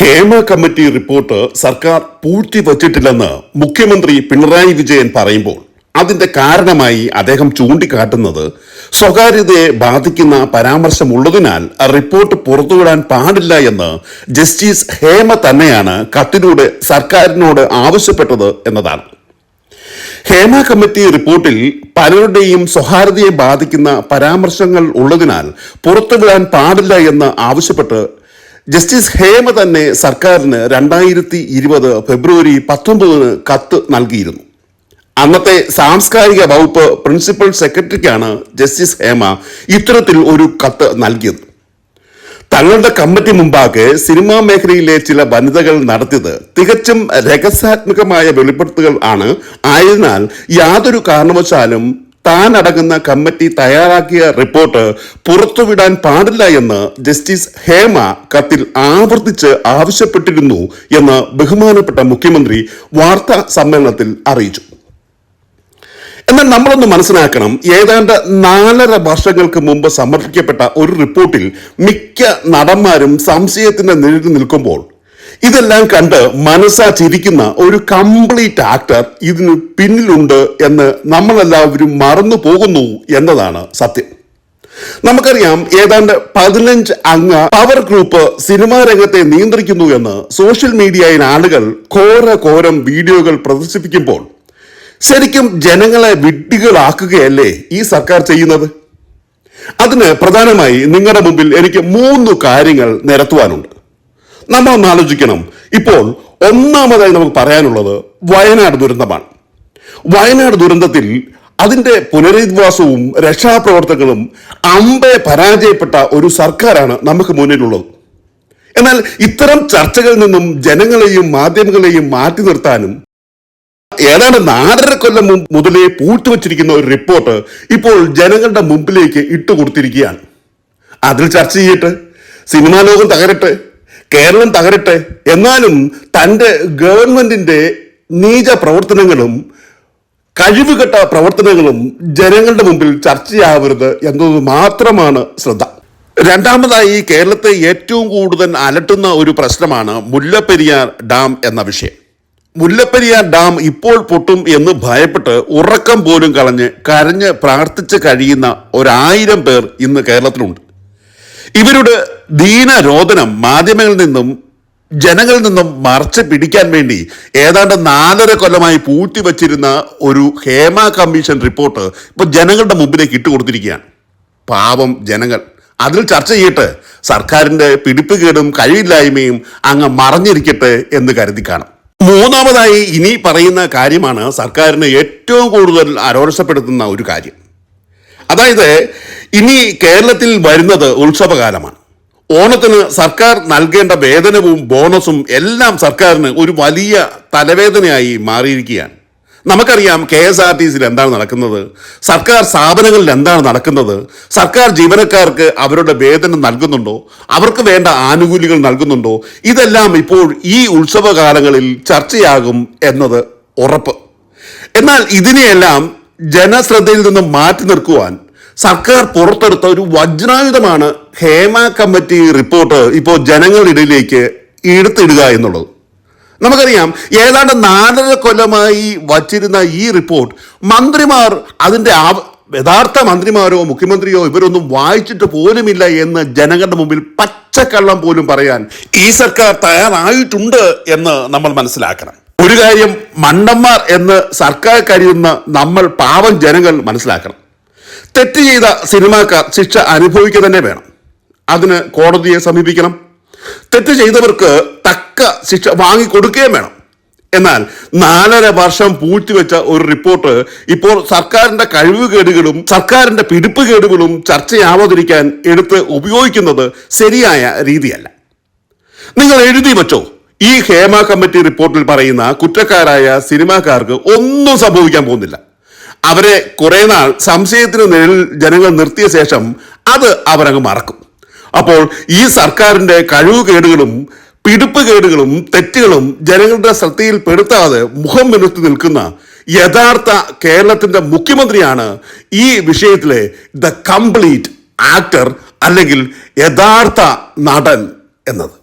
Hema committee report സർക്കാർ പൂഴ്ത്തിവച്ചിട്ടില്ലെന്ന് മുഖ്യമന്ത്രി പിണറായി വിജയൻ പറയുമ്പോൾ അതിന്റെ കാരണമായി അദ്ദേഹം ചൂണ്ടിക്കാട്ടുന്നത് സ്വകാര്യതയെ ബാധിക്കുന്ന പരാമർശമുള്ളതിനാൽ റിപ്പോർട്ട് പുറത്തുവിടാൻ പാടില്ല എന്ന് ജസ്റ്റിസ് ഹേമ തന്നെയാണ് കത്തിലൂടെ സർക്കാരിനോട് ആവശ്യപ്പെട്ടത് എന്നതാണ്. ഹേമ കമ്മിറ്റി റിപ്പോർട്ടിൽ പലരുടെയും സ്വകാര്യതയെ ബാധിക്കുന്ന പരാമർശങ്ങൾ ഉള്ളതിനാൽ പുറത്തുവിടാൻ പാടില്ല എന്ന് ആവശ്യപ്പെട്ട് ജസ്റ്റിസ് ഹേമ തന്നെ സർക്കാരിന് രണ്ടായിരത്തി ഇരുപത് ഫെബ്രുവരി പത്തൊമ്പതിന് കത്ത് നൽകിയിരുന്നു. അന്നത്തെ സാംസ്കാരിക വകുപ്പ് പ്രിൻസിപ്പൽ സെക്രട്ടറിക്കാണ് ജസ്റ്റിസ് ഹേമ ഇത്തരത്തിൽ ഒരു കത്ത് നൽകിയത്. തങ്ങളുടെ കമ്മിറ്റി മുമ്പാകെ സിനിമാ മേഖലയിലെ ചില വനിതകൾ നടത്തിയത് തികച്ചും രഹസ്യാത്മകമായ വെളിപ്പെടുത്തുകൾ ആണ്. ആയതിനാൽ യാതൊരു കാരണവശാലും താൻ അടങ്ങുന്ന കമ്മിറ്റി തയ്യാറാക്കിയ റിപ്പോർട്ട് പുറത്തുവിടാൻ പാടില്ല എന്ന് ജസ്റ്റിസ് ഹേമ കത്തിൽ ആവർത്തിച്ച് ആവശ്യപ്പെട്ടിരുന്നു എന്ന് ബഹുമാനപ്പെട്ട മുഖ്യമന്ത്രി വാർത്താ സമ്മേളനത്തിൽ അറിയിച്ചു. എന്നാൽ നമ്മളൊന്ന് മനസ്സിലാക്കണം ഏതാണ്ട് നാലര വർഷങ്ങൾക്ക് മുമ്പ് സമർപ്പിക്കപ്പെട്ട ഒരു റിപ്പോർട്ടിൽ മിക്ക നടന്മാരും സംശയത്തിന്റെ നിഴലിൽ നിൽക്കുമ്പോൾ ഇതെല്ലാം കണ്ട് മനസ്സാറ്റിരിക്കുന്ന ഒരു കംപ്ലീറ്റ് ആക്ടർ ഇതിന് പിന്നിലുണ്ട് എന്ന് നമ്മളെല്ലാവരും മറന്നു പോകുന്നു എന്നതാണ് സത്യം. നമുക്കറിയാം ഏതാണ്ട് പതിനഞ്ച് അംഗ പവർ ഗ്രൂപ്പ് സിനിമാ രംഗത്തെ നിയന്ത്രിക്കുന്നു എന്ന് സോഷ്യൽ മീഡിയയിൽ ആളുകൾ ഘോര ഘോരം വീഡിയോകൾ പ്രദർശിപ്പിക്കുമ്പോൾ ശരിക്കും ജനങ്ങളെ വിഡ്ഢികളാക്കുകയല്ലേ ഈ സർക്കാർ ചെയ്യുന്നത്? അതിന് പ്രധാനമായി നിങ്ങളുടെ മുമ്പിൽ എനിക്ക് മൂന്ന് കാര്യങ്ങൾ നിരത്തുവാനുണ്ട്. നമ്മൾ ഒന്ന് ആലോചിക്കണം ഇപ്പോൾ ഒന്നാമതായി നമുക്ക് പറയാനുള്ളത് വയനാട് ദുരന്തമാണ്. വയനാട് ദുരന്തത്തിൽ അതിന്റെ പുനരധിവാസവും രക്ഷാപ്രവർത്തനങ്ങളും അമ്പെ പരാജയപ്പെട്ട ഒരു സർക്കാരാണ് നമുക്ക് മുന്നിലുള്ളത്. എന്നാൽ ഇത്തരം ചർച്ചകളിൽ നിന്നും ജനങ്ങളെയും മാധ്യമങ്ങളെയും മാറ്റി നിർത്താനും ഏതാണ്ട് നാലര കൊല്ലം മുതലേ പൂഴ്ത്തിവച്ചിരിക്കുന്ന ഒരു റിപ്പോർട്ട് ഇപ്പോൾ ജനങ്ങളുടെ മുമ്പിലേക്ക് ഇട്ടുകൊടുത്തിരിക്കുകയാണ്. അതിൽ ചർച്ച ചെയ്യട്ടെ സിനിമാ ലോകം തകരട്ടെ കേരളം തകരട്ടെ. എന്നാലും തന്റെ ഗവൺമെന്റിന്റെ നീച പ്രവർത്തനങ്ങളും കഴിവുകെട്ട പ്രവർത്തനങ്ങളും ജനങ്ങളുടെ മുമ്പിൽ ചർച്ചയാവരുത് എന്നത് മാത്രമാണ് ശ്രദ്ധ. രണ്ടാമതായി കേരളത്തെ ഏറ്റവും കൂടുതൽ അലട്ടുന്ന ഒരു പ്രശ്നമാണ് മുല്ലപ്പെരിയാർ ഡാം എന്ന വിഷയം. മുല്ലപ്പെരിയാർ ഡാം ഇപ്പോൾ പൊട്ടും എന്ന് ഭയപ്പെട്ട് ഉറക്കം പോലും കളഞ്ഞ് കരഞ്ഞ് പ്രാർത്ഥിച്ച് കഴിയുന്ന ഒരായിരം പേർ ഇന്ന് കേരളത്തിലുണ്ട്. ഇവരുടെ ദീനരോധനം മാധ്യമങ്ങളിൽ നിന്നും ജനങ്ങളിൽ നിന്നും മറച്ച് പിടിക്കാൻ വേണ്ടി ഏതാണ്ട് നാലര കൊല്ലമായി പൂട്ടി വച്ചിരുന്ന ഒരു ഹേമ കമ്മീഷൻ റിപ്പോർട്ട് ഇപ്പോൾ ജനങ്ങളുടെ മുമ്പിലേക്ക് ഇട്ടുകൊടുത്തിരിക്കുകയാണ് പാവം ജനങ്ങൾ. അതിൽ ചർച്ച ചെയ്യട്ടെ. സർക്കാരിന്റെ പിടിപ്പുകേടും കഴിവില്ലായ്മയും അങ്ങ് മറഞ്ഞിരിക്കട്ടെ എന്ന് കരുതി കാണും. മൂന്നാമതായി ഇനി പറയുന്ന കാര്യമാണ് സർക്കാരിന് ഏറ്റവും കൂടുതൽ അരോഷപ്പെടുത്തുന്ന ഒരു കാര്യം. അതായത് ഇനി കേരളത്തിൽ വരുന്നത് ഉത്സവകാലമാണ്. ഓണത്തിന് സർക്കാർ നൽകേണ്ട വേതനവും ബോണസും എല്ലാം സർക്കാരിന് ഒരു വലിയ തലവേദനയായി മാറിയിരിക്കുകയാണ്. നമുക്കറിയാം കെ എസ് ആർ ടി സിയിൽ എന്താണ് നടക്കുന്നത്? സർക്കാർ സ്ഥാപനങ്ങളിൽ എന്താണ് നടക്കുന്നത്? സർക്കാർ ജീവനക്കാർക്ക് അവരുടെ വേതനം നൽകുന്നുണ്ടോ? അവർക്ക് വേണ്ട ആനുകൂല്യങ്ങൾ നൽകുന്നുണ്ടോ? ഇതെല്ലാം ഇപ്പോൾ ഈ ഉത്സവകാലങ്ങളിൽ ചർച്ചയാകും എന്നത് ഉറപ്പ്. എന്നാൽ ഇതിനെയെല്ലാം ജനശ്രദ്ധയിൽ നിന്നും മാറ്റി നിർക്കുവാൻ സർക്കാർ പുറത്തെടുത്ത ഒരു വജ്രായുധമാണ് ഹേമ കമ്മിറ്റി റിപ്പോർട്ട് ഇപ്പോൾ ജനങ്ങളിടയിലേക്ക് എടുത്തിടുക എന്നുള്ളത്. നമുക്കറിയാം ഏതാണ്ട് നാലര കൊല്ലമായി വച്ചിരുന്ന ഈ റിപ്പോർട്ട് മന്ത്രിമാർ അതിന്റെ യഥാർത്ഥ മന്ത്രിമാരോ മുഖ്യമന്ത്രിയോ ഇവരൊന്നും വായിച്ചിട്ട് പോലുമില്ല എന്ന് ജനങ്ങളുടെ മുമ്പിൽ പച്ചക്കള്ളം പോലും പറയാൻ ഈ സർക്കാർ തയ്യാറായിട്ടുണ്ട് എന്ന് നമ്മൾ മനസ്സിലാക്കണം. ഒരു കാര്യം മണ്ടന്മാർ എന്ന് സർക്കാർ കരുതുന്ന നമ്മൾ പാവം ജനങ്ങൾ മനസ്സിലാക്കണം. തെറ്റ് ചെയ്ത സിനിമാക്കാർ ശിക്ഷ അനുഭവിക്കുക തന്നെ വേണം. അതിന് കോടതിയെ സമീപിക്കണം. തെറ്റ് ചെയ്തവർക്ക് തക്ക ശിക്ഷ വാങ്ങിക്കൊടുക്കുകയും വേണം. എന്നാൽ നാലര വർഷം പൂഴ്ത്തിവെച്ച ഒരു റിപ്പോർട്ട് ഇപ്പോൾ സർക്കാരിന്റെ കഴിവുകേടുകളും സർക്കാരിന്റെ പിടിപ്പുകേടുകളും ചർച്ചയാവാതിരിക്കാൻ എടുത്ത് ഉപയോഗിക്കുന്നത് ശരിയായ രീതിയല്ല. നിങ്ങൾ എഴുതി വച്ചോ? ഈ ഹേമ കമ്മിറ്റി റിപ്പോർട്ടിൽ പറയുന്ന കുറ്റക്കാരായ സിനിമാക്കാർക്ക് ഒന്നും സംഭവിക്കാൻ പോകുന്നില്ല. അവരെ കുറെ നാൾ സംശയത്തിന് നിഴലിൽ ജനങ്ങൾ നിർത്തിയ ശേഷം അത് അവരങ്ങ് മറക്കും. അപ്പോൾ ഈ സർക്കാരിന്റെ പിടിപ്പ് കേടുകളും തെറ്റുകളും ജനങ്ങളുടെ ശ്രദ്ധയിൽ പെടുത്താതെ മുഖം മിനുത്തി നിൽക്കുന്ന യഥാർത്ഥ കേരളത്തിന്റെ മുഖ്യമന്ത്രിയാണ് ഈ വിഷയത്തിലെ ദ കംപ്ലീറ്റ് ആക്ടർ അല്ലെങ്കിൽ യഥാർത്ഥ നടൻ എന്നത്.